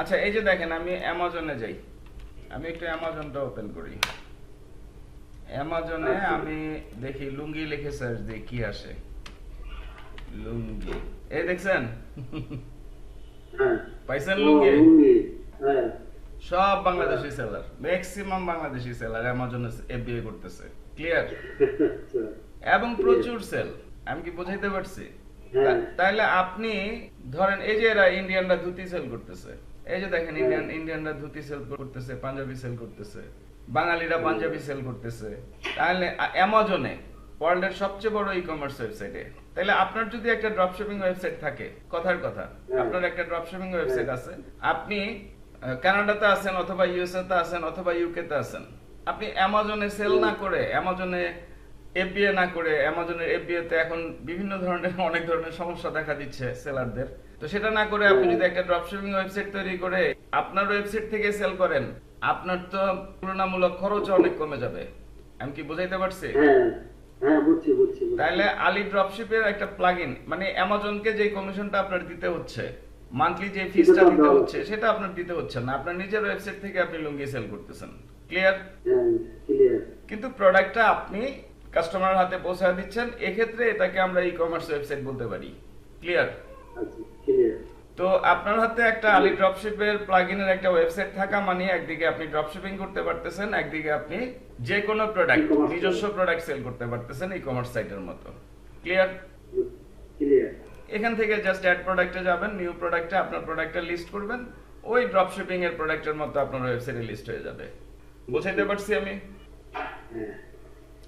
আচ্ছা এই যে দেখেন আমি অ্যামাজনে যাই। আমি একটু অ্যামাজনটা ওপেন করি। অ্যামাজনে। আমি দেখি লুঙ্গি লিখে সার্চ দিই কি আসে। লুঙ্গি। এই দেখছেন? হ্যাঁ। পাইছেন লুঙ্গি? হ্যাঁ। সব Bangladeshi seller maximum Bangladeshi seller অ্যামাজনে এফবিআই করতেছে। ক্লিয়ার আচ্ছা। এবং প্রচুর সেল আমি কি বোঝাইতে পারছি? তাহলে আপনি ধরেন এই যে এরা ইন্ডিয়ানরা ধুতি সেল করতেছে এই যে দেখেন ইন্ডিয়ান ইন্ডিয়ানরা ধুতি সেল করতেছে পাঞ্জাবি সেল করতেছে বাঙালিরা পাঞ্জাবি সেল করতেছে তাহলে অ্যামাজনে ওয়ার্ল্ডের সবচেয়ে বড় ই কমার্স ওয়েবসাইটে তাহলে আপনার যদি একটা ড্রপ শিপিং ওয়েবসাইট থাকে কথার কথা হ্যাঁ। আপনার একটা ড্রপ শিপিং ওয়েবসাইট আছে আপনি কানাডাতে আছেন অথবা ইউএসএ তে আছেন অথবা ইউকে তে আছেন আপনি অ্যামাজনে সেল না করে অ্যামাজনে এফবিএ না করে অ্যামাজনের এফবিএ তে এখন বিভিন্ন ধরনের অনেক ধরনের সমস্যা দেখা দিচ্ছে সেলারদের তো সেটা না করে আপনি যদি একটা ড্রপশিপিং ওয়েবসাইট তৈরি করে আপনার ওয়েবসাইট থেকে সেল করেন আপনার তো তুলনামূলক খরচ অনেক কমে যাবে। আমি কি বুঝাইতে পারছি? হ্যাঁ হ্যাঁ বুঝছি বুঝছি বুঝছি। তাহলে আলি ড্রপশিপের একটা প্লাগইন মানে অ্যামাজনকে যে কমিশনটা আপনার দিতে হচ্ছে মান্থলি যে ফিসটা সেটা দিতে হচ্ছে সেটা আপনার দিতে হচ্ছে না। আপনার নিজের ওয়েবসাইট থেকে আপনি লুঙ্গি সেল করতেছেন। ক্লিয়ার হ্যাঁ ক্লিয়ার কিন্তু প্রোডাক্টটা আপনি কাস্টমারের হাতে পৌঁছে দিচ্ছেন। এক্ষেত্রে এটাকে আমরা ই কমার্স ওয়েবসাইট বলতে পারি। ক্লিয়ার আচ্ছা তো আপনার হাতে একটা আলি ড্রপশিপের প্লাগইনের একটা ওয়েবসাইট থাকা মানে একদিকে আপনি ড্রপশিপিং করতে পারতেছেন একদিকে আপনি যে কোনো প্রোডাক্ট নিজস্ব প্রোডাক্ট সেল করতে পারতেছেন ই কমার্স সাইটের মতো। ক্লিয়ার ক্লিয়ার এখান থেকে জাস্ট অ্যাড প্রোডাক্টে যাবেন নিউ প্রোডাক্টে আপনার প্রোডাক্টটা লিস্ট করবেন ওই ড্রপ শিপিং এর প্রোডাক্টের মতো আপনার ওয়েবসাইটে লিস্ট হয়ে যাবে। বুঝাইতে পারছি আমি? হ্যাঁ।